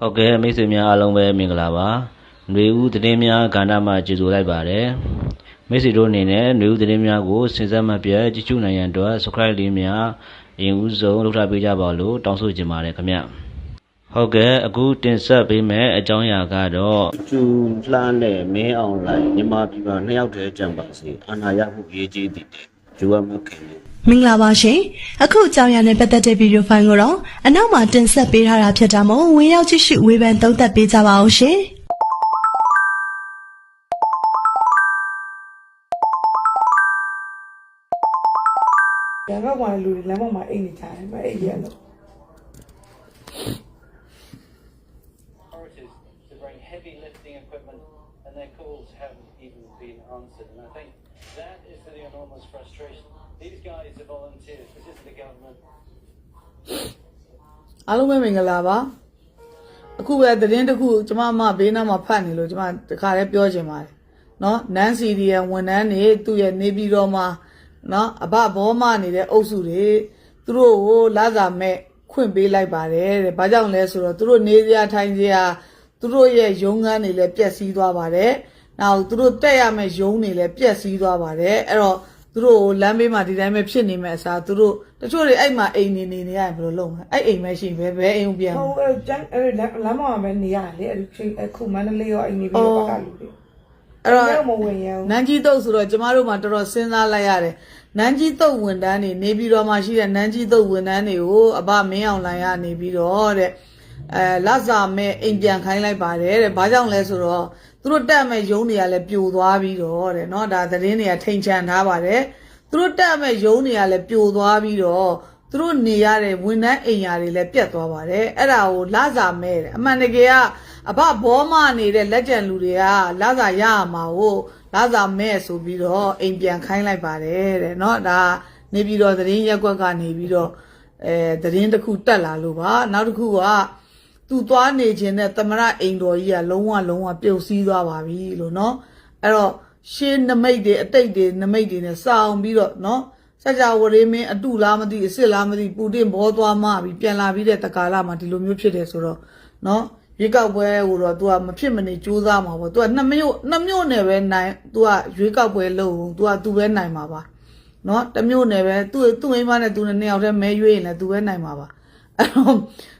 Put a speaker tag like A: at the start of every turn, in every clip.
A: ဟုတ်ကဲ့မိတ်ဆွေများအားလုံးပဲမင်္ဂလာပါຫນွေဦးသတင်းများကဏ္ဍမှာကြိုဆိုလိုက်ပါတယ်မိတ်ဆွေတို့အနေနဲ့ຫນွေဦးသတင်းများကိုစဉ်ဆက်မပြတ်ကြည့်ရှုနိုင်ရန်အတွက် subscribe လေးများအရင်ဦးဆုံးလုပ်ထားပေးကြပါလို့တောင်းဆိုချင်ပါတယ်ခင်ဗျဟုတ်ကဲ့အခုတင်ဆက်ပေးမယ့်အကြောင်းအရာကတော့ကျူလှမ်းတဲ့မင်းအောင်လိုင်းမြန်မာပြည်မှာနှစ်ယောက်တည်းကြံပါစေအာနာရမှုရေးကြီးတည်တဲ့ဂျူဝမခင်
B: မင်္ဂလာပါရှင်အခုအကြောင်းအရာနဲ့ပတ်သက်တဲ့ဗီဒီယိုဖိုင်ကိုတော့အနောက်မှာတင်ဆက်ပေးထားတာဖြစ်တာမို့ဝင်ရောက်ကြည့်ရှုဝေဖန်သုံးသပ်ပေးကြပါအောင်ရှင်
C: ရန်ကုန်မှာလူတွေလမ်းပေါ်မှာအိတ်နေကြတယ်ပဲအိတ်ရလို့
D: authorities to bring heavy lifting equipment and their calls haven't even been answered. And I think that is the enormous frustration. These guys are volunteers. This isn't the government.
C: အားလုံးပဲမင်္ဂလာပါအခုပဲသတင်းတစ်ခုကျမအမဘေးနားမှာဖတ်နေလို့ကျမတခါတည်းပြောချင်ပါတယ်နော်နန်းစီဒီယန်ဝန်ထမ်းတွေသူ့ရဲ့နေပြည်တော်မှာနော်အဘဘောမနေတဲ့အုပ်စုတွေသူတို့ကိုလာစာမဲ့ခွင့်ပေးလိုက်ပါတယ်တဲ့ဘာကြောင့်လဲဆိုတော့သူတို့နေစရာထိုင်စရာသူတို့ရဲ့ရုံးခန်းတွေလည်းပျက်စီးသွားပါတယ် နောက်သူတို့တက်ရမယ့်ရုံးတွေလည်းပျက်စီးသွားပါတယ်အဲ့တော့သူတို့ကိုလမ်းဘေးမှာဒီတိုင်းပဲဖြစ်နေမဲ့အစားသူတို့တချို့တွေအဲ့မှာအိမ်နေနေနေရရင်ဘယ်လိုလုပ်မလဲအဲ့အိမ်မရှိပဲဘယ်အိမ်ကိုပြန်မလဲ
E: ဟိုအဲ့ကျန်းအဲ့လမ်းလမ်းမှာပဲနေရတယ်လေအဲ့ဒီချိန်အခုမန္တလေးရောအိမ်နေပြီးတော့ပတ်ကလူတွေ
C: အဲ့တော့
E: အဲ့မဝင်ရဘူး
C: နန်းကြီးတုတ်ဆိုတော့ကျမတို့မှာတော်တော်စဉ်းစားလိုက်ရတယ်နန်းကြီးတုတ်ဝန်တန်းတွေနေပြီးတော့မှရှိတဲ့နန်းကြီးတုတ်ဝန်တန်းတွေကိုအဘမင်းအောင်လိုင်ကနေပြီးတော့တဲ့အဲလက်စာမဲ့အိမ်ပြန်ခိုင်းလိုက်ပါတယ်တဲ့ဘာကြောင့်လဲဆိုတော့ သူတို့တက်မဲ့ရုံးတွေကလည်းပြိုသွားပြီးတော့တဲ့เนาะဒါသတင်းတွေကထိန်ချန်ထားပါတယ်သူတို့တက်မဲ့ရုံးတွေကလည်းပြိုသွားပြီးတော့သူတို့နေရတဲ့ဝန်ထမ်းအိမ်ယာတွေလည်းပြတ်သွားပါတယ်အဲ့ဒါကိုလစာမဲ့တယ်အမှန်တကယ်ကအဘဘောမနေတဲ့လက်ကျန်လူတွေကလစာရရမှာကိုလစာမဲ့ဆိုပြီးတော့အိမ်ပြန်ခိုင်းလိုက်ပါတယ်တဲ့เนาะဒါနေပြီးတော့သတင်းရက်ကွက်ကနေပြီးတော့အဲသတင်းတစ်ခုတက်လာလို့ပါနောက်တစ်ခုက သူသွားနေခြင်းနဲ့သမရအိမ်တော်ကြီးကလုံးဝလုံးဝပြုတ်စည်းသွားပါပြီလို့เนาะအဲ့တော့ရှင်းနမိတ်တွေအတိတ်တွေနမိတ်တွေနဲ့စောင်းပြီးတော့เนาะစကြဝဠာမင်းအတုလားမသိအစ်စ်လားမသိပူတင်ဘောသွားမှပြီးပြန်လာပြီးတဲ့တကာလမှာဒီလိုမျိုးဖြစ်တယ်ဆိုတော့เนาะရွေးကောက်ပွဲကိုတော့ तू ကမဖြစ်မနေစူးစမ်းမှာပေါ့ तू ကနှစ်မျိုးနှစ်မျိုးနဲ့ပဲနိုင် तू ကရွေးကောက်ပွဲလုပ် तू က तू ပဲနိုင်မှာပါเนาะတစ်မျိုးနဲ့ပဲသူ့သူ့အိမ်မနဲ့ तू နဲ့နှစ်ယောက်တည်းမဲရွေးရင်လည်း तू ပဲနိုင်မှာပါအဲ့တော့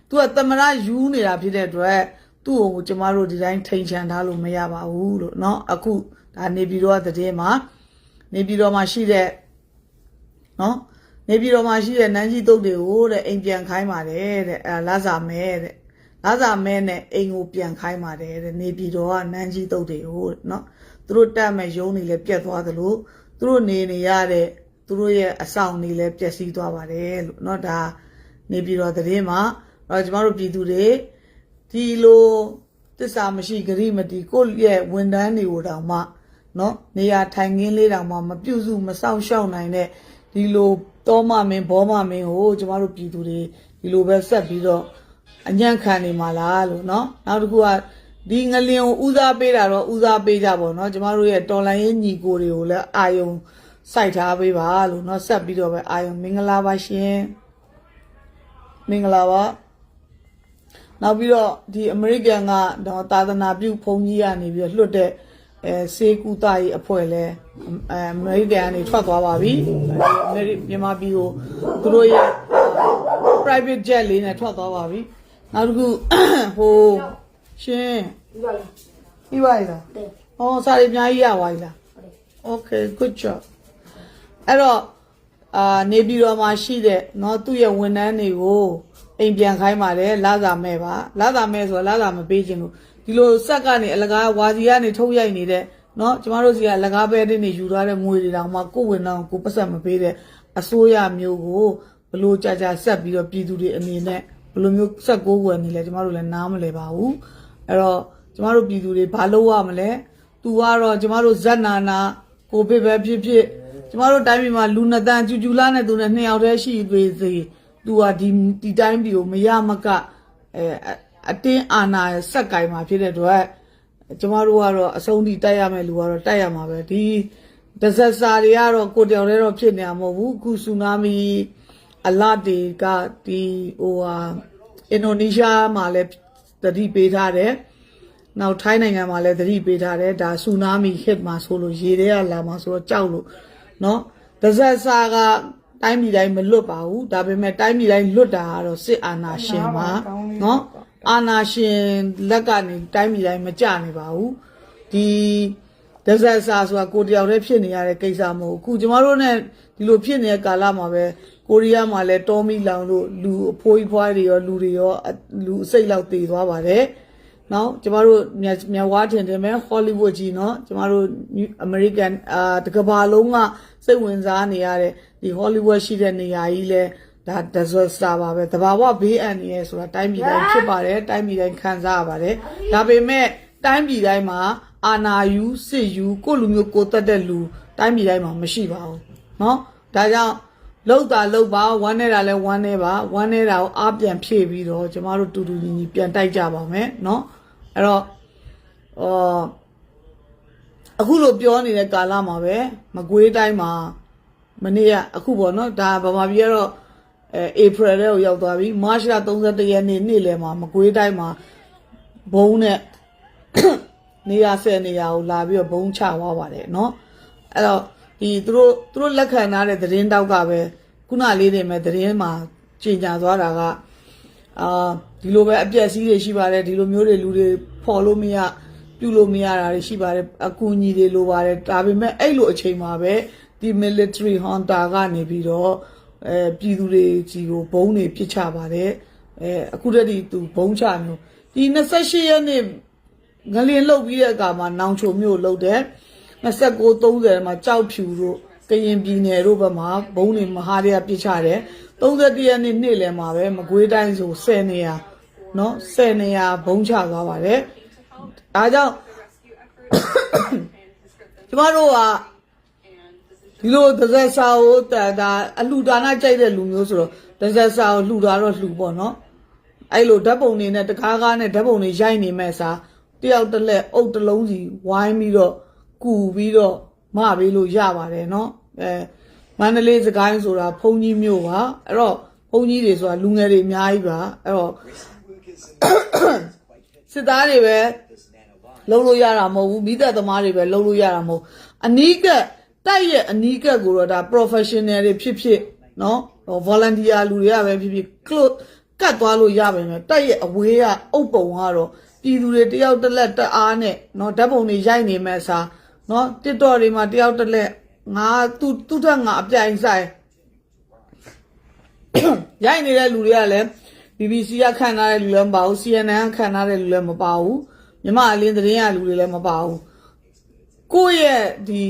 C: तू ကသမရယူနေတာဖြစ်တဲ့အတွက်သူ့ကိုကျမတို့ဒီတိုင်းထိန်ချန်ထားလို့မရပါဘူးလို့เนาะအခုဒါနေပြည်တော်ကသတင်းမှာနေပြည်တော်မှာရှိတဲ့နော်နေပြည်တော်မှာရှိတဲ့နန်းကြီးတုတ်တွေကိုတဲ့အိမ်ပြန်ခိုင်းပါတယ်တဲ့အဲလာစာမဲတဲ့လာစာမဲနဲ့အိမ်ကိုပြန်ခိုင်းပါတယ်တဲ့နေပြည်တော်ကနန်းကြီးတုတ်တွေကိုနော်သူတို့တက်မဲ့ရုံးတွေလည်းပြတ်သွားသလိုသူတို့နေနေရတဲ့သူတို့ရဲ့အဆောင်တွေလည်းပျက်စီးသွားပါတယ်လို့နော်ဒါနေပြည်တော်သတင်းမှာ တော့ကျမတို့ပြည်သူတွေဒီလိုတစ္ဆာမရှိဂရိမတိကိုယ့်ရဲ့ဝန်တန်းတွေကိုတောင်မှနော်နေရာထိုင်ခင်းလေးတောင်မှမပြုတ်စုမစောင့်ရှောက်နိုင်တဲ့ဒီလိုတောမမင်းဘောမမင်းကိုကျမတို့ပြည်သူတွေဒီလိုပဲဆက်ပြီးတော့အညံ့ခံနေမှာလားလို့နော်နောက်တစ်ခုကဒီငလျင်ကိုဦးစားပေးတာတော့ဦးစားပေးကြပါတော့ကျမတို့ရဲ့တော်လိုင်းရေးညီကိုတွေကိုလည်းအာယုံစိုက်ထားပေးပါလို့နော်ဆက်ပြီးတော့ပဲအာယုံမင်္ဂလာပါရှင်မင်္ဂလာပါ နောက်ပြီးတော့ဒီအမေရိကန်ကတော့သာသနာပြုဘုန်းကြီးကနေပြီးတော့လွှတ်တဲ့အဲစေကူတာကြီးအဖွဲ့လဲအဲအမေရိကန်ကနေထွက်သွားပါပြီအမေရိမြန်မာပြည်ကိုသူတို့ရဲ့ private jet လေးနဲ့ထွက်သွားပါပြီနောက်တစ်ခုဟိုရှင်ပြီးပါလားဟောစာရီအများကြီးရပါပြီလား okay good job အဲ့တော့အာနေပြည်တော်မှာရှိတဲ့เนาะသူ့ရဲ့ဝန်ထမ်းတွေကို အိမ်ပြန်ခိုင်းပါတယ်လာစာမဲ့ပါလာစာမဲ့ဆိုတော့လာစာမပေးခြင်းလို့ဒီလိုစက်ကနေအလကားဝါစီကနေထုတ်ရိုက်နေတဲ့เนาะကျမတို့စီကအလကားပဲတဲ့နေယူထားတဲ့ငွေတွေတောင်မှကိုယ်ဝန်တော့ကိုယ်ပတ်ဆက်မပေးတဲ့အစိုးရမျိုးကိုဘလို့ကြာကြာဆက်ပြီးတော့ပြည်သူတွေအနေနဲ့ဘလို့မျိုးဆက်ကိုးဝယ်နေလဲကျမတို့လည်းနားမလဲပါဘူးအဲ့တော့ကျမတို့ပြည်သူတွေဘာလုပ်ရမလဲသူကတော့ကျမတို့ဇက်နာနာကိုဗစ်ပဲဖြစ်ဖြစ်ကျမတို့တိုင်းပြည်မှာလူနှစ်တန်းကျူကျူလာနဲ့သူနဲ့နှစ်ယောက်တည်းရှိသေးစေ သူကဒီဒီတိုင်းပြည်ကိုမရမကအဲအတင်းအာဏာဆက်ကင်မှာဖြစ်တဲ့အတွက်ကျမတို့ကတော့အဆုံးထိတိုက်ရမယ်လူကတော့တိုက်ရမှာပဲဒီဒဇက်စာတွေကတော့ကိုယ်တောင်လည်းတော့ဖြစ်နေမှာမဟုတ်ဘူးအခုဆူနာမီအလတ်တွေကဒီဟိုဟာအင်ဒိုနီးရှားမှာလည်း သတိပေးထားတယ်နောက်ထိုင်းနိုင်ငံမှာလည်းသတိပေးထားတယ်ဒါဆူနာမီဟစ်မှာဆိုလို့ရေထဲကလာမှာဆိုတော့ကြောက်လို့เนาะဒဇက်စာက တိုင်းပြည်တိုင်းမလွတ်ပါဘူးဒါပေမဲ့တိုင်းပြည်တိုင်းလွတ်တာကတော့စစ်အာဏာရှင်ပါနော်အာဏာရှင်လက်ကနေတိုင်းပြည်တိုင်းမကြနေပါဘူးဒီဒဇက်စာဆိုတာကိုတယောက်တည်းဖြစ်နေရတဲ့ကိစ္စမဟုတ်အခုကျမတို့နဲ့ဒီလိုဖြစ်နေတဲ့ကာလမှာပဲကိုရီးယားမှာလည်းတော်မီလောင်တို့လူအဖိုးကြီးဖွားတွေရောလူတွေရောလူအစိတ်လောက်တည်သွားပါတယ် နော်ကျမတို့မြတ်မြတ်ဝါထင်တယ်မယ်ဟောလိဝုဒ်ကြီးနော်ကျမတို့အမေရိကန်အာတကဘာလုံးကစိတ်ဝင်စားနေရတဲ့ဒီဟောလိဝုဒ်ရှိတဲ့နေရာကြီးလဲဒါဒဇတ်စတာပါပဲတဘာဝဘေးအန္တရာယ်ဆိုတာတိုင်းပြည်တိုင်းဖြစ်ပါတယ်တိုင်းပြည်တိုင်းခံစားရပါတယ်ဒါပေမဲ့တိုင်းပြည်တိုင်းမှာအာနာယူစစ်ယူကိုယ့်လူမျိုးကိုယ်တက်တဲ့လူတိုင်းပြည်တိုင်းမှာမရှိပါဘူးเนาะဒါကြောင့် လောက်တာလောက်ပါဝမ်းနေတာလဲဝမ်းနေပါဝမ်းနေတာကိုအားပြန်ဖြည့်ပြီးတော့ကျမတို့တူတူညီညီပြန်တိုက်ကြပါမယ်เนาะအဲ့တော့အော်အခုလိုပြောနေတဲ့ကာလမှာပဲမကွေးတိုင်းမှာမနေ့ကအခုပေါ့နော်ဒါဗမာပြည်ကတော့အဲဧပြီထဲကိုရောက်သွားပြီမတ်လ31ရက်နေ့နေ့လယ်မှာမကွေးတိုင်းမှာဘုံနဲ့ နေရာဆယ်နေရာကိုလာပြီးတော့ဘုံချသွားပါတယ်เนาะအဲ့တော့ ဒီသူတို့သူတို့လက်ခံထားတဲ့သတင်းတောက်ကပဲခုနလေးနေမဲ့သတင်းမှာကြင်ညာသွားတာကအာဒီလိုပဲအပြက်စီးတွေရှိပါတယ်ဒီလိုမျိုးတွေလူတွေဖော်လို့မရပြုလို့မရတာတွေရှိပါတယ်အကူအညီတွေလိုပါတယ်ဒါပေမဲ့အဲ့လိုအချိန်မှာပဲဒီ military hunter ကနေပြီးတော့အဲပြည်သူတွေကြီးကိုဘုံတွေပစ်ချပါတယ်အဲအခုတည်းကသူဘုံချမျိုးဒီ28ရက်နေ့ငလင်လှုပ်ပြီးတဲ့အခါမှာနောင်ချိုမြို့လှုပ်တယ် 29 30မှာကြောက်ဖြူတို့ကရင်ပြည်နယ်တို့ဘက်မှာဘုံတွေမဟာတွေကပြစ်ချတယ်31ရက်နေ့နေ့လယ်မှာပဲမကွေးတိုင်းဆို10နေရာเนาะ10နေရာဘုံချသွားပါတယ်ဒါကြောင့်ကျမတို့ကဒီလိုဒဇက်စာကိုတာဒါအလှူဒါနကြိုက်တဲ့လူမျိုးဆိုတော့ဒဇက်စာကိုလှူတာတော့လှူပေါ့နော် အဲ့လိုဓာတ်ပုံတွေနဲ့တကားကားနဲ့ဓာတ်ပုံတွေရိုက်နေမဲ့စာတယောက်တစ်လက်အုပ်တစ်လုံးစီဝိုင်းပြီးတော့ ကူပြီးတော့မပေးလို့ရပါတယ်เนาะအဲမန္တလေးစကိုင်းဆိုတာဘုံကြီးမြို့ပါအဲ့တော့ဘုံကြီးတွေဆိုတာလူငယ်တွေအများကြီးပါအဲ့တော့စစ်သားတွေပဲလုံးလို့ရတာမဟုတ်ဘူးမိသက်သမားတွေပဲလုံးလို့ရတာမဟုတ်အနီးကပ်တိုက်ရဲ့အနီးကပ်ကိုတော့ဒါ professional တွေဖြစ်ဖြစ်เนาะ volunteer လူတွေကပဲဖြစ်ဖြစ် close ကတ်သွားလို့ရပါမယ်တိုက်ရဲ့အဝေးကအုပ်ပုံကတော့ပြည်သူတွေတယောက်တစ်လက်တအားနဲ့เนาะဓာတ်ပုံတွေရိုက်နေမဲ့အစား နော် TikTok တွေမှာတယောက်တစ်လက်ငါသူသူထက်ငါအပြိုင်ဆိုင်ရိုက်နေတဲ့လူတွေကလည်း BBC ကခံထားတဲ့လူလည်းမပါဘူး CNN ကခံထားတဲ့လူလည်းမပါဘူးမြမအလင်းသတင်းရလူတွေလည်းမပါဘူးကိုယ့်ရဲ့ဒီ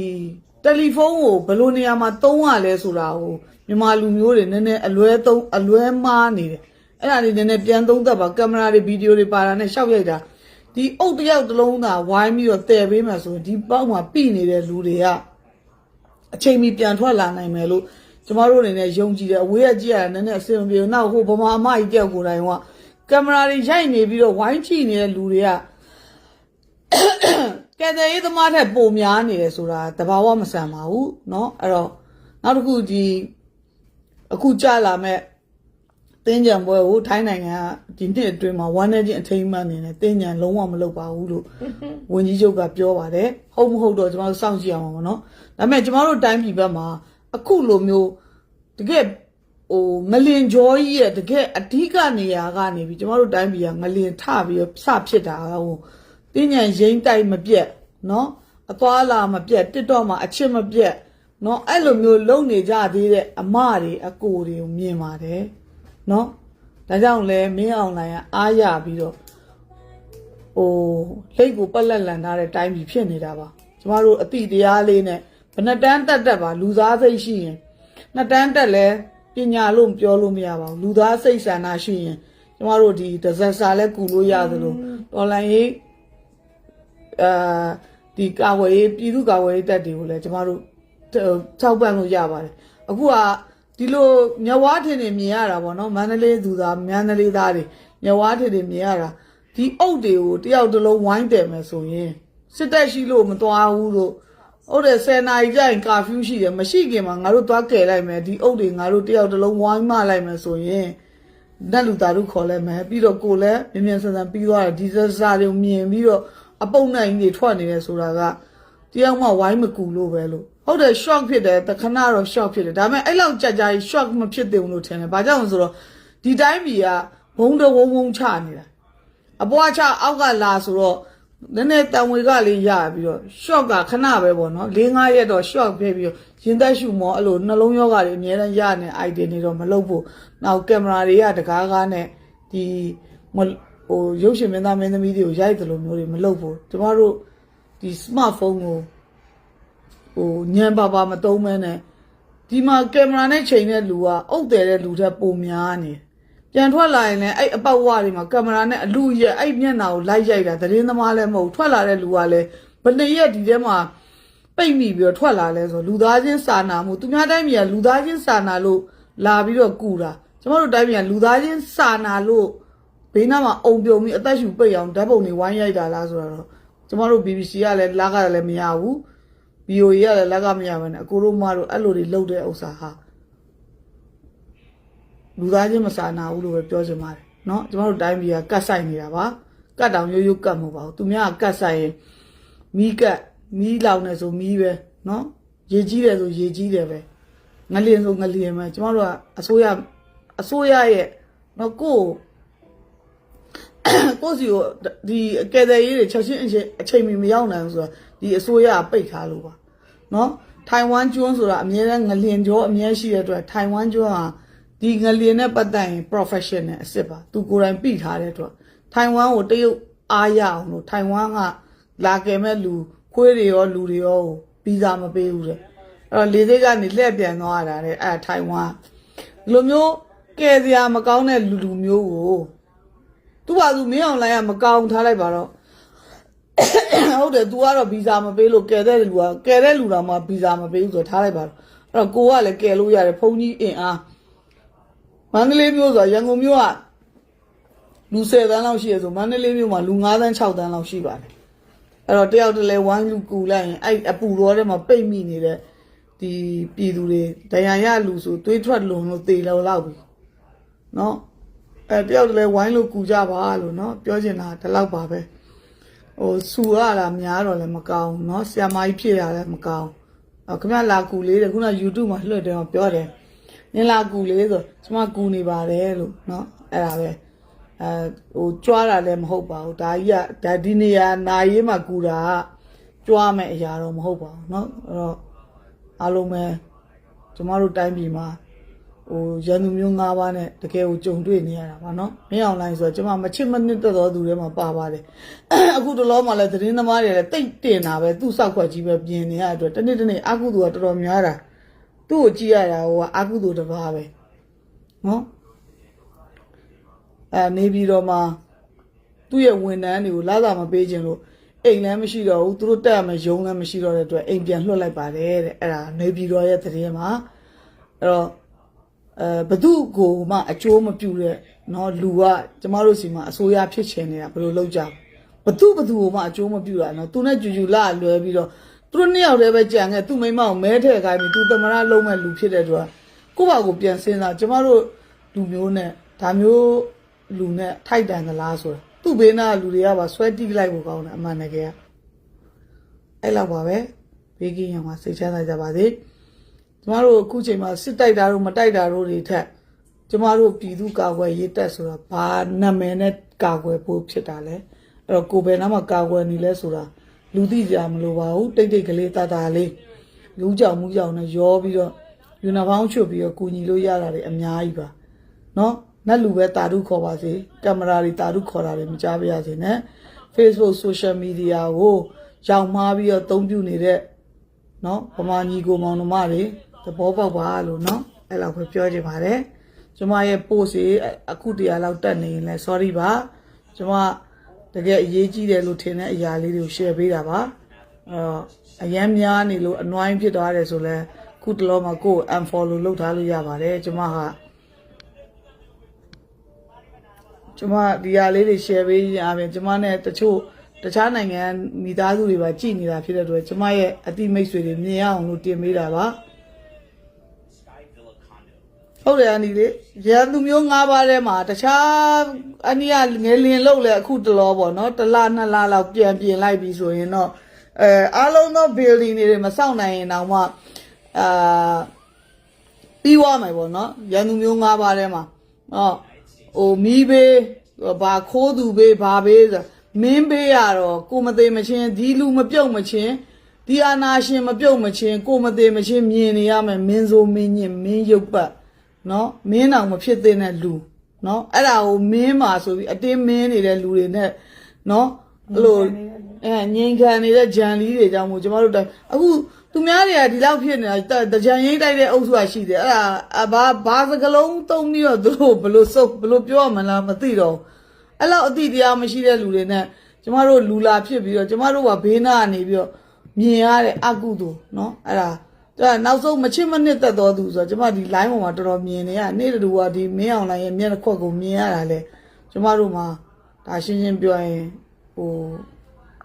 C: တယ်လီဖုန်းကိုဘယ်လိုနေရာမှာသုံးရလဲဆိုတာကိုမြမလူမျိုးတွေနည်းနည်းအလွဲသုံးအလွဲမှားနေတယ်အဲ့ဒါတွေနည်းနည်းပြန်သုံးသပ်ပါကင်မရာတွေဗီဒီယိုတွေပါတာနဲ့ရှောက်ရိုက်တာ ဒီအုတ်တစ်ယောက်တစ်လုံးသာဝိုင်းပြီးတော့တည်ပေးမှဆိုရင်ဒီပေါက်မှာပြိနေတဲ့လူတွေက အချိန်မီပြန်ထွက်လာနိုင်မယ်လို့ကျမတို့အနေနဲ့ယုံကြည်တယ်အဝေးကကြည့်ရတာနည်းနည်းအဆင်မပြေဘူးနောက်ဟိုဗမာအမကြီးကြောက်ကိုယ်တိုင်ကကင်မရာတွေရိုက်နေပြီးတော့ဝိုင်းကြည့်နေတဲ့လူတွေကကဲတဲ့ရေးသမားထက်ပိုများနေတယ်ဆိုတာတဘာဝမဆန်ပါဘူးเนาะအဲ့တော့နောက်တစ်ခုဒီအခုကြာလာမဲ့ တင်းကြံပွဲကိုထိုင်းနိုင်ငံကဒီနှစ်အတွင်းမှာဝမ်းနေခြင်းအထိမ်းအမှတ်နေနဲ့တင်းကြံလုံးဝမလုပ်ပါဘူးလို့ဝန်ကြီးချုပ်ကပြောပါတယ်ဟုတ်မဟုတ်တော့ကျွန်တော်တို့စောင့်ကြည့်အောင်ပါနော်ဒါပေမဲ့ကျွန်တော်တို့တိုင်းပြည်ဘက်မှာအခုလိုမျိုးတကယ်ဟိုငလင်ကြောကြီးရဲ့တကယ်အဓိကနေရာကနေပြီးကျွန်တော်တို့တိုင်းပြည်ကငလင်ထပြီးဆဖြစ်တာဟိုတင်းကြံရိမ့်တိုက်မပြတ်နော်အသွားလာမပြတ်တစ်တော့မှအချစ်မပြတ်နော်အဲ့လိုမျိုးလုံနေကြသေးတဲ့အမတွေအကိုတွေကိုမြင်ပါတယ် နော်ဒါကြောင့်လဲမင်းအောင်လိုင်ကအားရပြီးတော့ဟိုလက်ကိုပက်လက်လန်ထားတဲ့တိုင်းပြည်ဖြစ်နေတာပါကျမတို့အတိတရားလေးနဲ့ဘယ်နှတန်းတက်တက်ပါလူသားစိတ်ရှိရင်နှစ်တန်းတက်လဲပညာလို့ပြောလို့မရပါဘူးလူသားစိတ်ဆန္ဒရှိရင်ကျမတို့ဒီဒဇက်စာလဲကူလို့ရသလိုတော်လိုင်းရေးအာဒီကာဝေးပြည်သူကာဝေးတက်တွေကိုလည်းကျမတို့ထောက်ပံ့လို့ရပါတယ်အခုက ဒီလိုမြဝါထင်နေမြင်ရတာပေါ့နော်မန္တလေးသူသားမန္တလေးသားတွေမြဝါထင်နေမြင်ရတာဒီအုပ်တွေကိုတယောက်တစ်လုံးဝိုင်းတယ်မယ်ဆိုရင်စစ်တပ်ရှိလို့မသွားဘူးလို့ဟုတ်တယ်10နာရီကျရင်ကာဖျူးရှိတယ်မရှိခင်မှာငါတို့သွားကယ်လိုက်မယ်ဒီအုပ်တွေငါတို့တယောက်တစ်လုံးဝိုင်းမလိုက်မယ်ဆိုရင်နတ်လူသားတို့ခေါ်လဲမယ်ပြီးတော့ကိုလည်းမြင်မြင်ဆန်ဆန်ပြီးသွားတယ်ဒီစားတွေမြင်ပြီးတော့အပုတ်နိုင်ကြီးတွေထွက်နေတယ်ဆိုတာကတယောက်မှဝိုင်းမကူလို့ပဲလို့ ဟုတ်တယ် shock ဖြစ်တယ်တခဏတော့ shock ဖြစ်တယ်ဒါပေမဲ့အဲ့လောက်ကြာကြာကြီး shock မဖြစ်သေးဘူးလို့ထင်တယ်ဘာကြောင့်လဲဆိုတော့ဒီတိုင်းပြည်ကဘုံတဝုံဝုံချနေတာအပွားချအောက်ကလာဆိုတော့နည်းနည်းတံဝေကလေးရပြီးတော့ shock ကခဏပဲပေါ့နော်၄၅ရက်တော့ shock ဖြစ်ပြီးတော့ရင်သက်ရှူမောအဲ့လိုနှလုံးရောဂါတွေအများတန်းရနေ idea တွေတော့မလုပ်ဖို့နောက်ကင်မရာတွေကတကားကားနဲ့ဒီမဟိုရုပ်ရှင်မင်းသားမင်းသမီးတွေကိုရိုက်တယ်လို့မျိုးတွေမလုပ်ဖို့ကျမတို့ဒီ smartphone ကို ဟိုညံပါပါမသုံးမဲနဲ့ဒီမှာကင်မရာနဲ့ချိန်တဲ့လူကအုပ်တယ်တဲ့လူထက်ပိုများနေတယ်ပြန်ထွက်လာရင်လည်းအဲ့အပတ်ဝတွေမှာကင်မရာနဲ့အလူရက်အဲ့မျက်နှာကိုလိုက်ရိုက်တာသတင်းသမားလည်းမဟုတ်ထွက်လာတဲ့လူကလည်းဘယ်နှစ်ရက်ဒီထဲမှာပိတ်မိပြီးတော့ထွက်လာလဲဆိုလူသားချင်းစာနာမှုသူများတိုင်းပြည်ကလူသားချင်းစာနာလို့လာပြီးတော့ကူတာကျမတို့တိုင်းပြည်ကလူသားချင်းစာနာလို့ဘေးနားမှာအုံပြုံပြီးအသက်ရှူပိတ်အောင်ဓာတ်ပုံတွေဝိုင်းရိုက်တာလားဆိုတော့ကျမတို့ BBC ကလည်းလာကလည်းမရဘူး VOA ကလည်းလက်ကမရဘဲနဲ့အကိုတို့မတို့အဲ့လိုတွေလုပ်တဲ့ဥစ္စာဟာလူသားချင်းမစာနာဘူးလို့ပဲပြောချင်ပါတယ်เนาะကျမတို့တိုင်းပြည်ကကတ်ဆိုင်နေတာပါကတ်တောင်ရိုးရိုးကတ်မဟုတ်ပါဘူးသူများကကတ်ဆိုင်ရင်မီးကတ်မီးလောင်နေဆိုမီးပဲเนาะရေကြီးတယ်ဆိုရေကြီးတယ်ပဲငလျင်ဆိုငလျင်ပဲကျမတို့ကအစိုးရအစိုးရရဲ့เนาะကိုယ့်ကိုယ့်စီကိုဒီကယ်တယ်ရေးတွေချက်ချင်းအချိန်အချိန်မီမရောက်နိုင်ဘူးဆိုတော့ ဒီအစိုးရကပိတ်ထားလို့ပါနော်ထိုင်ဝမ်ကျွန်းဆိုတာအများနဲ့ငလျင်ကြောအများရှိတဲ့အတွက်ထိုင်ဝမ်ကျွန်းဟာဒီငလျင်နဲ့ပတ်သက်ရင် professional အစ်စ်ပါသူကိုယ်တိုင်ပြီးထားတဲ့အတွက်ထိုင်ဝမ်ကိုတရုတ်အားရအောင်လို့ထိုင်ဝမ်ကလာကယ်မဲ့လူခွေးတွေရောလူတွေရောကိုဗီဇာမပေးဘူးတဲ့အဲ့တော့လေစိတ်ကနေလှည့်ပြန်သွားတာတဲ့အဲ့ထိုင်ဝမ်ဒီလိုမျိုးကယ်စရာမကောင်းတဲ့လူလူမျိုးကိုသူ့ဘာသူမင်းအောင်လိုင်းကမကောင်းထားလိုက်ပါတော့ ဟုတ်တယ် तू ကတော့ဗီဇာမပေးလို့ကယ်တဲ့လူကကယ်တဲ့လူတော်မှဗီဇာမပေးဘူးဆိုတော့ထားလိုက်ပါတော့အဲ့တော့ကိုကလည်းကယ်လို့ရတယ်ဖုန်းကြီးအင်အားမန္တလေးမျိုးဆိုရန်ကုန်မျိုးကလူ10တန်းလောက်ရှိရဆိုမန္တလေးမျိုးမှာလူ9တန်း6တန်းလောက်ရှိပါတယ်အဲ့တော့တယောက်တည်းဝိုင်းလူကူလိုက်ရင်အဲ့အပူတော်ထဲမှာပိတ်မိနေတဲ့ဒီပြည်သူတွေဒဏ်ရာရလူဆိုသွေးထွက်လုံလို့တေလောက်လောက်ပြီနော် အဲတယောက်တည်းလဲဝိုင်းလို့ကူကြပါလို့เนาะပြောချင်တာဒီလောက်ပါပဲ ဟိုစူရတာများတော့လည်းမကောင်းเนาะဆရာမကြီးဖြစ်ရလည်းမကောင်းအော်ခင်ဗျလာကူလေးတဲ့ခုန YouTube မှာလွှတ်တယ်ပြောတယ်နင်လာကူလေးဆိုကျမကူနေပါတယ်လို့เนาะအဲ့ဒါပဲအဲဟိုကြွားတာလည်းမဟုတ်ပါဘူးဒါကြီးကဒါဒီနေရာနာရေးမှာကူတာကကြွားမဲ့အရာတော့မဟုတ်ပါဘူးเนาะအဲ့တော့အားလုံးပဲကျမတို့တိုင်းပြည်မှာ ဟိုရန်သူမျိုး၅ပါးနဲ့တကယ်ကိုကြုံတွေ့နေရတာပါနော်မင်းအောင်လိုင်းဆိုတော့ကျွန်မမချစ်မနစ်သက်တော်သူတွေမှာပါပါတယ်အခုတလောမှလည်းသတင်းသမားတွေလည်းတိတ်တင်တာပဲသူ့ဆောက်ခွက်ကြီးပဲပြင်နေရတဲ့အတွက်တနေ့တနေ့အကုသူကတော်တော်များတာသူ့ကိုကြည့်ရတာဟိုကအကုသူတစ်ပါးပဲနော်အဲနေပြီးတော့မှသူ့ရဲ့ဝန်ထမ်းတွေကိုလာတာမပေးခြင်းလို့အိမ်လည်းမရှိတော့ဘူးသူတို့တက်ရမယ်ယုံလည်းမရှိတော့တဲ့အတွက်အိမ်ပြန်လွှတ်လိုက်ပါတယ်တဲ့အဲ့ဒါနေပြီးတော့ရဲ့သတင်းမှာအဲ့တော့ အဲဘသူ့ကိုမှအကျိုးမပြုတဲ့နော်လူကကျမတို့စီမှာအစိုးရဖြစ်ချင်နေတာဘယ်လိုလုပ်ကြဘသူ့ဘသူ့ကိုမှအကျိုးမပြုတာနော်သူနဲ့ဂျူဂျူလာလွယ်ပြီးတော့သူတို့နှစ်ယောက်တည်းပဲကြံခဲ့သူ့မိမကိုမဲထဲခိုင်းပြီးသူသမရလုံးမဲ့လူဖြစ်တဲ့သူကကိုယ့်ဘာကိုပြန်စင်းစားကျမတို့လူမျိုးနဲ့ဒါမျိုးလူနဲ့ထိုက်တန်သလားဆိုတာသူ့ဘေးနားလူတွေကပါဆွဲတိလိုက်ဖို့ကောင်းတယ်အမှန်တကယ်အဲ့လောက်ပါပဲဘေးကင်းရောင်ကစိတ်ချမ်းသာကြပါစေ ကျမတို့အခုချိန်မှာစစ်တိုက်တာတို့မတိုက်တာတို့တွေထက်ကျမတို့ပြည်သူကာကွယ်ရေးတပ်ဆိုတာဘာနာမည်နဲ့ကာကွယ်ဖို့ဖြစ်တာလဲအဲ့တော့ကိုယ်ပဲနားမှာကာကွယ်နေလဲဆိုတာလူသိကြမလို့ပါဘူးတိတ်တိတ်ကလေးတတာလေးလူကြောင်မှုကြောင်နဲ့ရောပြီးတော့ယူနာဖောင်းချွတ်ပြီးတော့ကူညီလို့ရတာတွေအများကြီးပါเนาะနတ်လူပဲတာတုခေါ်ပါစေကင်မရာတွေတာတုခေါ်တာတွေမကြားပါရစေနဲ့ Facebook social media ကိုရောင်မှားပြီးတော့အသုံးပြုနေတဲ့ เนาะဗမာညီကိုမောင်နှမတွေ သဘောပေါက်ပါလို့เนาะအဲ့လောက်ပဲပြောချင်ပါတယ်ကျမရဲ့ post တွေအခုတရားလောက်တက်နေရင်လဲ sorry ပါကျမတကယ်အရေးကြီးတယ်လို့ထင်တဲ့အရာလေးတွေကို share ပေးတာပါအဲ့တော့အရန်များနေလို့အနွိုင်းဖြစ်သွားတယ်ဆိုလဲခုတလောမှာကိုယ် unfollow လုပ်ထားလို့ရပါတယ်ကျမဟာကျမဒီဟာလေးတွေ share ပေးရအောင်ကျမနဲ့တချို့တခြားနိုင်ငံမိသားစုတွေပါကြည်နေတာဖြစ်တဲ့အတွက်ကျမရဲ့အတိမိတ်ဆွေတွေမြင်ရအောင်လို့တင်ပေးတာပါ ဟုတ်တယ်အနီလေးရန်သူမျိုး၅ပါးထဲမှာတခြားအနီကငယ်လင်လောက်လဲအခုတလောပေါ့နော်တစ်လနှစ်လလောက်ပြန်ပြင်လိုက်ပြီဆိုရင်တော့အဲအားလုံးသော building တွေမစောင့်နိုင်ရင်တော့မှအာပြီးသွားမယ်ပေါ့နော်ရန်သူမျိုး၅ပါးထဲမှာဟောဟိုမီးဘေးဘာခိုးသူဘေးဘာဘေးဆိုမင်းဘေးရတော့ကိုမသေးမချင်းဒီလူမပြုတ်မချင်းဒီအာနာရှင်မပြုတ်မချင်းကိုမသေးမချင်းမြင်နေရမယ်မင်းစိုးမင်းညင်မင်းရုပ်ပတ် နော်မင်းအောင်မဖြစ်သင့်တဲ့လူနော်အဲ့ဒါကိုမင်းมาဆိုပြီးအတင်းမင်းနေတဲ့လူတွေနဲ့နော်အဲ့လိုအဲငိန်ခံနေတဲ့ဂျန်လီတွေကြောင့်မို့ကျမတို့တိုင်အခုသူများတွေကဒီလောက်ဖြစ်နေတာတကြံရင်းတိုက်တဲ့အုပ်စုကရှိတယ်အဲ့ဒါအဘာဘာစကလုံးသုံးပြီးတော့သူတို့ဘယ်လိုစုပ်ဘယ်လိုပြောရမလားမသိတော့ဘူးအဲ့လောက်အတိတရားမရှိတဲ့လူတွေနဲ့ကျမတို့လူလာဖြစ်ပြီးတော့ကျမတို့ကဘေးနားကနေပြီးတော့မြင်ရတဲ့အကုသို့နော်အဲ့ဒါ ဒါနောက်ဆုံးမချစ်မနစ်သက်တော်သူဆိုတော့ကျမဒီ line ပေါ်မှာတော်တော်မြင်နေရနေ့တူကဒီမင်းအောင်လိုင်းရဲ့မျက်နှာခွက်ကိုမြင်ရတာလေကျမတို့မှာဒါရှင်းရှင်းပြောရင်ဟို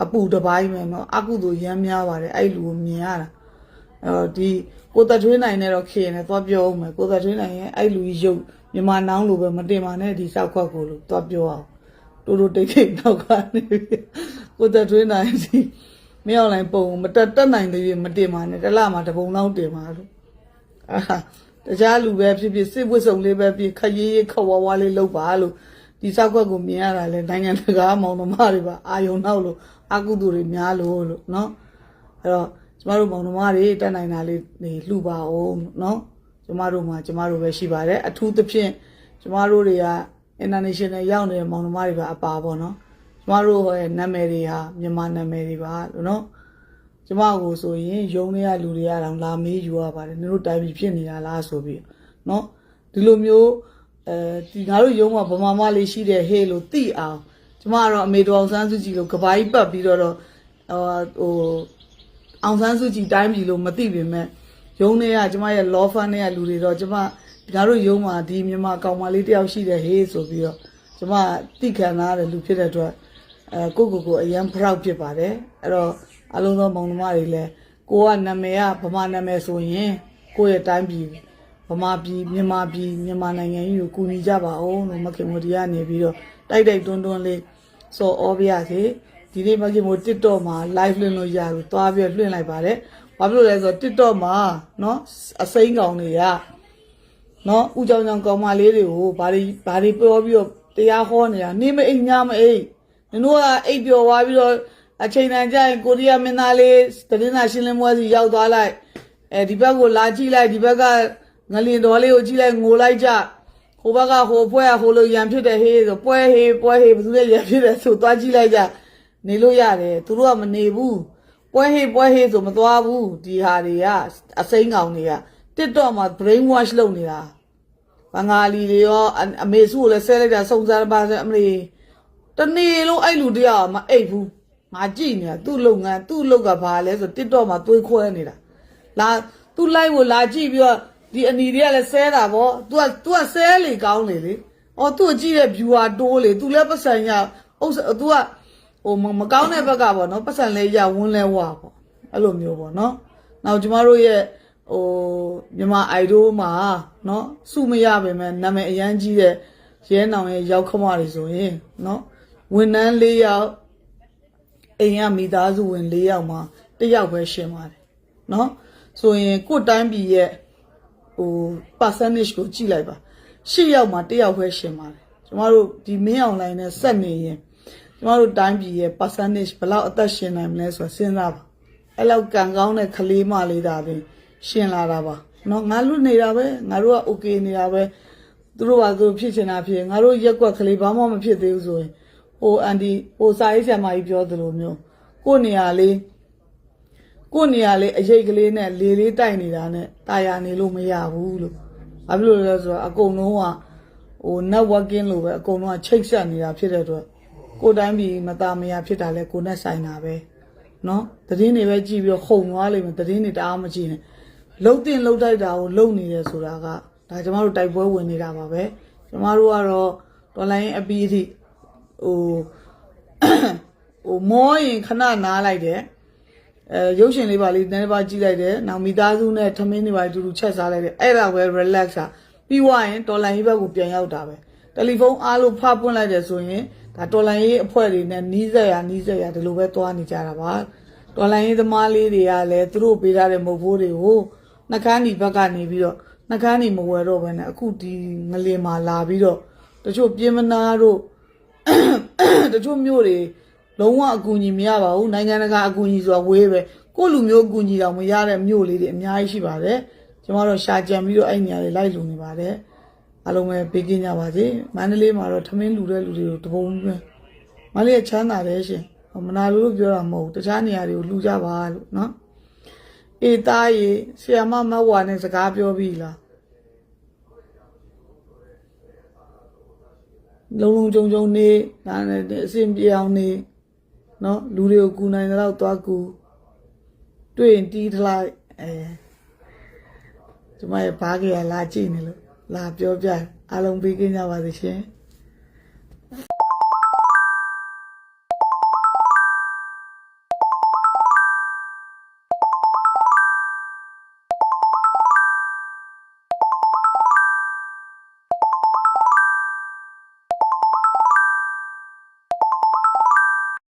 C: အပူတစ်ပိုင်းပဲเนาะအကုသို့ရမ်းများပါတယ်အဲ့လူကိုမြင်ရတာအဲ့တော့ဒီကိုသက်ထွေးနိုင်နဲ့တော့ခေနေသွားပြောအောင်မယ်ကိုသက်ထွေးနိုင်ရဲ့အဲ့လူကြီးရုပ်မြန်မာနောင်းလိုပဲမတင်ပါနဲ့ဒီစောက်ခွက်ကိုလို့သွားပြောအောင်တူတူတိတ်တိတ်တော့ကနေကိုသက်ထွေးနိုင်ဒီ မင်းအောင်လိုင်းပုံမတက်တက်နိုင်သေးပြီမတင်ပါနဲ့တစ်လမှာတစ်ပုံလောက်တင်ပါလို့အာတခြားလူပဲဖြစ်ဖြစ်စစ်ဝစ်စုံလေးပဲဖြစ်ခရေးရေးခဝဝါလေးလောက်ပါလို့ဒီစောက်ကွက်ကိုမြင်ရတာလဲနိုင်ငံတကာမောင်နှမတွေပါအာယုံနောက်လို့အကုသူတွေများလို့လို့เนาะအဲ့တော့ကျမတို့မောင်နှမတွေတက်နိုင်တာလေးနေလှူပါအောင်เนาะကျမတို့မှာကျမတို့ပဲရှိပါတယ်အထူးသဖြင့်ကျမတို့တွေက international ရောက်နေတဲ့မောင်နှမတွေပါအပါပေါ့เนาะ ကျမတို့ရဲ့နာမည်တွေဟာမြန်မာနာမည်တွေပါလို့နော်ကျမကိုဆိုရင်ယုံနေတဲ့လူတွေကတော့လာမေးယူရပါတယ်နင်တို့တိုင်းပြည်ဖြစ်နေတာလားဆိုပြီးနော်ဒီလိုမျိုးအဲဒီငါတို့ယုံမှာဗမာမလေးရှိတဲ့ဟေးလို့သိအောင်ကျမကတော့အမေတော်အောင်ဆန်းစုကြည်လို့ကဘာကြီးပတ်ပြီးတော့တော့ဟိုအောင်ဆန်းစုကြည်တိုင်းပြည်လို့မသိပေမဲ့ယုံတွေကကျမရဲ့ law firm တွေကလူတွေတော့ကျမငါတို့ယုံမှာဒီမြန်မာကောင်မလေးတယောက်ရှိတဲ့ဟေးဆိုပြီးတော့ကျမသိခံထားတဲ့လူဖြစ်တဲ့အတွက် အဲကိုကိုကိုအရန် proud ဖြစ်ပါတယ်အဲ့တော့အလုံးစုံမောင်နှမတွေလည်းကိုကနာမည်ကဗမာနာမည်ဆိုရင်ကိုယ့်ရဲ့တိုင်းပြည်ဗမာပြည်မြန်မာပြည်မြန်မာနိုင်ငံကြီးကိုကူညီကြပါအောင်လို့မခင်မိုဒီကနေပြီးတော့တိုက်တိုက်တွန်းတွန်းလေးစော်ဩပြရစေဒီနေ့မခင်မို TikTok မှာ live လွှင့်လို့ရပြီသွားပြီးလွှင့်လိုက်ပါတယ်ဘာဖြစ်လို့လဲဆိုတော့ TikTok မှာเนาะအစိမ်းကောင်တွေက နော်ဦးကြောင်ကြောင်ကောင်မလေးတွေကိုဘာတွေဘာတွေပြောပြီးတော့တရားဟောနေတာနေမအိမ်ညမအိမ် နင်တို့ကအိပ်ပျော်သွားပြီးတော့အချိန်တန်ကျရင်ကိုရီးယားမင်းသားလေးသတင်းစာရှင်းလင်းပွဲစီရောက်သွားလိုက်အဲဒီဘက်ကိုလာကြည့်လိုက်ဒီဘက်ကငလင်တော်လေးကိုကြည့်လိုက်ငိုလိုက်ကြဟိုဘက်ကဟိုပွဲကဟိုလိုရံဖြစ်တယ်ဟေးဆိုပွဲဟေးပွဲဟေးဘယ်သူလဲရံဖြစ်တယ်ဆိုသွားကြည့်လိုက်ကြနေလို့ရတယ်သူတို့ကမနေဘူးပွဲဟေးပွဲဟေးဆိုမသွားဘူးဒီဟာတွေကအစိမ်းကောင်တွေက TikTok မှာ brain wash လုပ်နေတာဘင်္ဂါလီတွေရောအအမေစုကိုလည်းဆဲလိုက်တာစုံစမ်းပါစေအမလီ တနေ့လုံးအဲ့လူတယောက်မအိပ်ဘူးငါကြည့်နေတာသူ့လုပ်ငန်းသူ့လုပ်ကဘာလဲဆို TikTok မှာသွေးခွဲနေတာလာသူ့ live ကိုလာကြည့်ပြီးတော့ဒီအနီတွေကလည်းဆဲတာဗော तू က तू ကဆဲလေကောင်းလေလေအော်သူ့ကိုကြည့်တဲ့ viewer တိုးလေ तू လည်းပတ်စံရဥစ္စာ तू ကဟိုမမကောင်းတဲ့ဘက်ကဗောနော်ပတ်စံလဲရဝန်းလဲဝါဗောအဲ့လိုမျိုးဗောနော်နောက်ကျမတို့ရဲ့ဟိုမြန်မာအိုင်ဒိုမှာနော်စုမရပါမယ်နာမည်အရန်ကြီးတဲ့ရဲနောင်ရဲ့ရောက်ခမတွေဆိုရင်နော် ဝန်ထမ်း၄ယောက်အိမ်ကမိသားစုဝင်၄ယောက်မှာတယောက်ပဲရှင်ပါတယ်နော်ဆိုရင်ကိုယ်တိုင်းပြည်ရဲ့ဟို percentage ကိုကြည့်လိုက်ပါ၈ယောက်မှာတယောက်ပဲရှင်ပါတယ်ကျမတို့ဒီမင်းအောင်လိုင်းနဲ့ဆက်နေရင်ကျမတို့တိုင်းပြည်ရဲ့ percentage ဘလောက်အသက်ရှင်နိုင်မလဲဆိုတာစဉ်းစားပါအဲ့လောက်ကံကောင်းတဲ့ကလေးမလေးသာပင်ရှင်လာတာပါနော်ငါလွတ်နေတာပဲငါတို့က okay နေတာပဲသူတို့ပါသူဖြစ်ချင်တာဖြစ်ငါတို့ရက်ွက်ကလေးဘာမှမဖြစ်သေးဘူးဆိုရင် ဟိုအန်ဒီဟိုစာရေးဆရာမကြီးပြောသလိုမျိုးကိုယ့်နေရာလေးကိုယ့်နေရာလေးအရေးကလေးနဲ့လေလေးတိုက်နေတာနဲ့တာယာနေလို့မရဘူးလို့ဘာဖြစ်လို့လဲဆိုတော့အကုန်လုံးကဟို networking လို့ပဲအကုန်လုံးကချိတ်ဆက်နေတာဖြစ်တဲ့အတွက်ကိုယ်တိုင်းပြည်မသားမရဖြစ်တာလဲကိုယ်နဲ့ဆိုင်တာပဲเนาะသတင်းတွေပဲကြည့်ပြီးတော့ခုံသွားလိမ့်မယ်သတင်းတွေတအားမကြည့်နဲ့ လှုပ်တင်လှုပ်တိုက်တာကိုလှုပ်နေတယ်ဆိုတာကဒါကျမတို့တိုက်ပွဲဝင်နေတာပါပဲကျမတို့ကတော့တော်လိုင်းအပီးအထိ ဟိုဟိုမောရင်ခဏနားလိုက်တယ်အဲရုပ်ရှင်လေးပါလေးနည်းနည်းပါကြည့်လိုက်တယ်နောက်မိသားစုနဲ့ထမင်းတွေပါတူတူချက်စားလိုက်တယ်အဲ့ဒါပဲ relax อ่ะပြီးွားရင်တော်လိုင်းရေးဘက်ကိုပြန်ရောက်တာပဲတယ်လီဖုန်းအားလို့ဖပွင့်လိုက်တယ်ဆိုရင်ဒါတော်လိုင်းရေးအဖွဲ့တွေနဲ့နီးစက်ရနီးစက်ရဒီလိုပဲသွားနေကြတာပါတော်လိုင်းရေးသမားလေးတွေကလည်းသူတို့ပေးထားတဲ့မုတ်ဖိုးတွေကိုနှကန်းဒီဘက်ကနေပြီးတော့နှကန်းဒီမဝယ်တော့ဘဲနဲ့အခုဒီငလင်မှာလာပြီးတော့တချို့ပြင်းမနာတို့ တချို့မျိုးတွေလုံးဝအကူအညီမရပါဘူးနိုင်ငံတကာအကူအညီဆိုတာဝေးပဲကိုယ့်လူမျိုးအကူအညီတောင်မရတဲ့မျိုးလေးတွေအများကြီးရှိပါတယ်ကျွန်တော်တို့ရှာကြံပြီးတော့အဲ့နေရာတွေလိုက်လူနေပါတယ်အားလုံးပဲပေးကင်းကြပါစေမန္တလေးမှာတော့ထမင်းလူတဲ့လူတွေကိုတပုံပဲမန္တလေးကချမ်းသာတယ်ရှင်ဟိုမနာလို့ပြောတာမဟုတ်ဘူးတခြားနေရာတွေကိုလူကြပါလို့နော်အေးသားရေဆီယမမတ်ဝါနဲ့စကားပြောပြီလား လုံးလုံးကြုံကြုံနေဒါနဲ့အဆင်ပြေအောင်နေနော်လူတွေကိုကူနိုင်တဲ့တော့သွားကူတွေ့ရင်တီးထလိုက်အဲကျမရဲ့ဘားကြီးကလာကြည့်နေလို့လာပြောပြအားလုံးပြီးကင်းကြပါစေရှင်